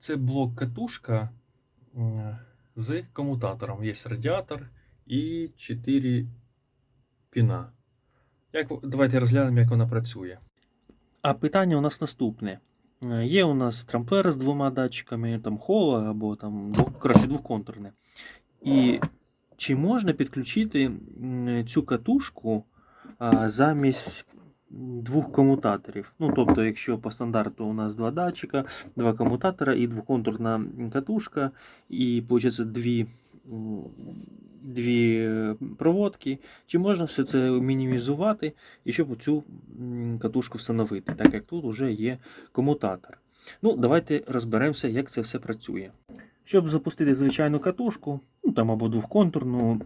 Це блок катушка з комутатором. Є радіатор і 4 піна. Як, давайте розглянемо, як вона працює. А питання у нас наступне. Е, Є у нас трамплер з двома датчиками, там хола або там коротше, двохконтурне. І чи можна підключити цю катушку замість двох комутаторів? Ну, тобто, якщо по стандарту у нас два датчика, два комутатора і двоконтурна катушка, і виходить дві, дві проводки, чи можна все це мінімізувати і щоб цю катушку встановити, так як тут вже є комутатор. Ну, давайте розберемося, як це все працює. Щоб запустити звичайну катушку, там або двохконтурну,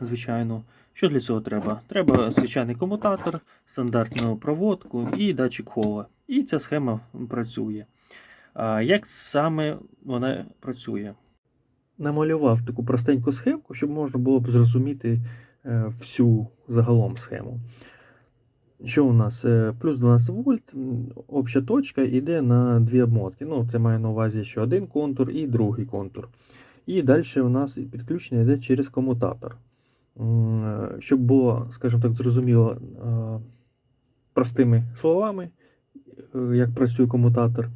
звичайно, що для цього треба? Треба звичайний комутатор, стандартну проводку і датчик хола. І ця схема працює. А як саме вона працює? Намалював таку простеньку схемку, щоб можна було б зрозуміти е, всю загалом схему. Що у нас? Е, Плюс 12 вольт, обща точка йде на дві обмотки. Ну, це має на увазі, що один контур і другий контур. І далі у нас підключення йде через комутатор. Е, Щоб було, скажімо так, зрозуміло е, простими словами, е, як працює комутатор,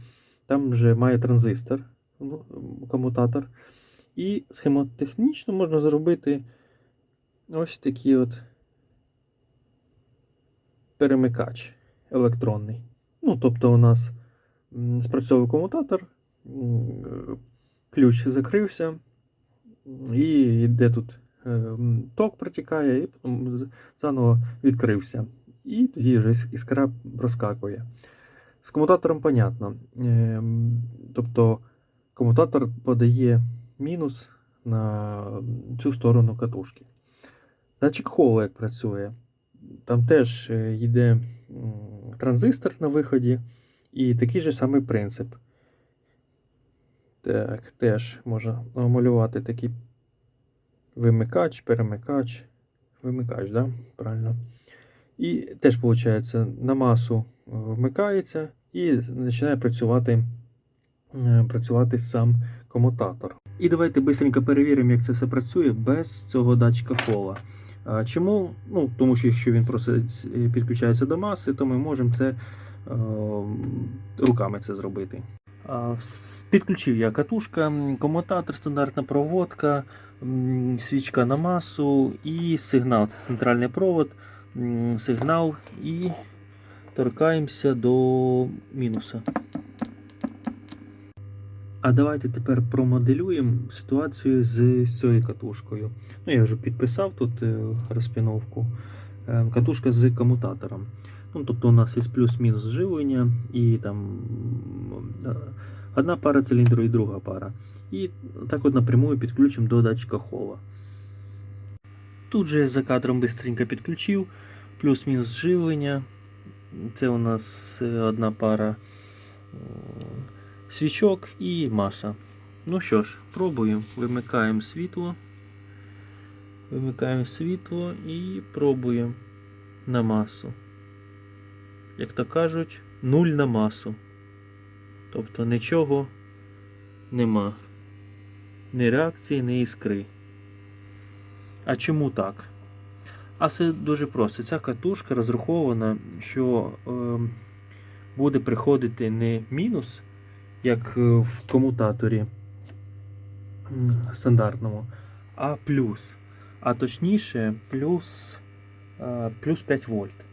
там вже має транзистор, ну, комутатор. І схемотехнічно можна зробити ось такий от перемикач електронний. Ну, тобто у нас спрацьовує комутатор, ключ закрився, і йде тут е, ток протікає, і потім заново відкрився. І тоді вже іскра проскакує. З комутатором понятно. Е, Тобто комутатор подає мінус на цю сторону катушки. Датчик холу як працює. Там теж е, йде транзистор на виході, і такий же самий принцип. Так, теж можна намалювати такий вимикач, перемикач, вимикач, да? правильно. І теж, виходить, на масу е, вмикається і починає працювати, е, працювати сам комутатор. І давайте швидко перевіримо, як це все працює без цього датчика кола. Чому? Ну, тому що якщо він просто підключається до маси, то ми можемо це е, руками це зробити. Підключив я катушка, комутатор, стандартна проводка, свічка на масу і сигнал. Це центральний провод, сигнал і торкаємося до мінуса. А давайте тепер промоделюємо ситуацію з, з цією катушкою. Ну, я вже підписав тут е, розпіновку. Е, Катушка з комутатором. Ну, тобто у нас є плюс-мінус живлення і там е, одна пара циліндру і друга пара. І так от напрямую підключимо до датчика хола. Тут же за кадром быстренько підключив, плюс-мінус живлення. Це у нас е, одна пара е, свічок і маса. Ну що ж, пробуємо. Вимикаємо світло. Вимикаємо світло і пробуємо на масу. Як то кажуть, нуль на масу. Тобто нічого нема. Ні реакції, ні іскри. А чому так? А це дуже просто. Ця катушка розрахована, що е, буде приходити не мінус, як е, в комутаторі стандартному, а плюс. А точніше, плюс, е, плюс 5 вольт.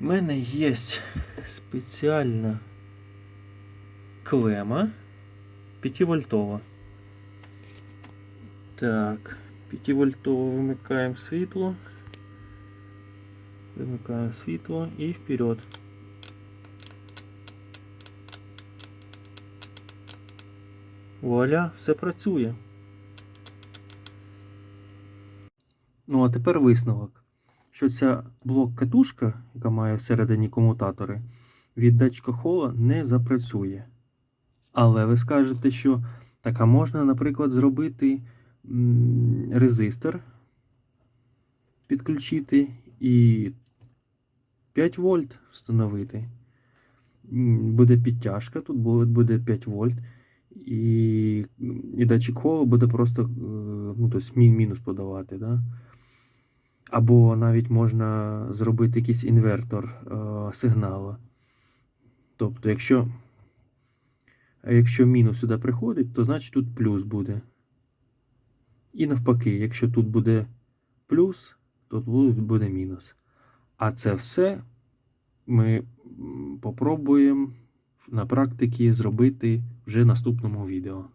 У мене є спеціальна клема 5 вольтова. Так, 5 вольтово вимикаємо світло. Вимикаємо світло і вперед. Вуаля, все працює. Ну, а тепер висновок. Що ця блок-катушка, яка має всередині комутатори, від датчика хола не запрацює. Але ви скажете, що так, а можна, наприклад, зробити резистор, підключити і 5 вольт встановити. буде підтяжка, тут буде, буде 5 вольт, і, і датчик холу буде просто е, ну, мінус подавати. Да? Або навіть можна зробити якийсь інвертор е, сигналу. Тобто, якщо, якщо мінус сюди приходить, то значить тут плюс буде. І навпаки, якщо тут буде плюс, то тут буде мінус. А це все ми попробуємо на практиці зробити вже наступному відео.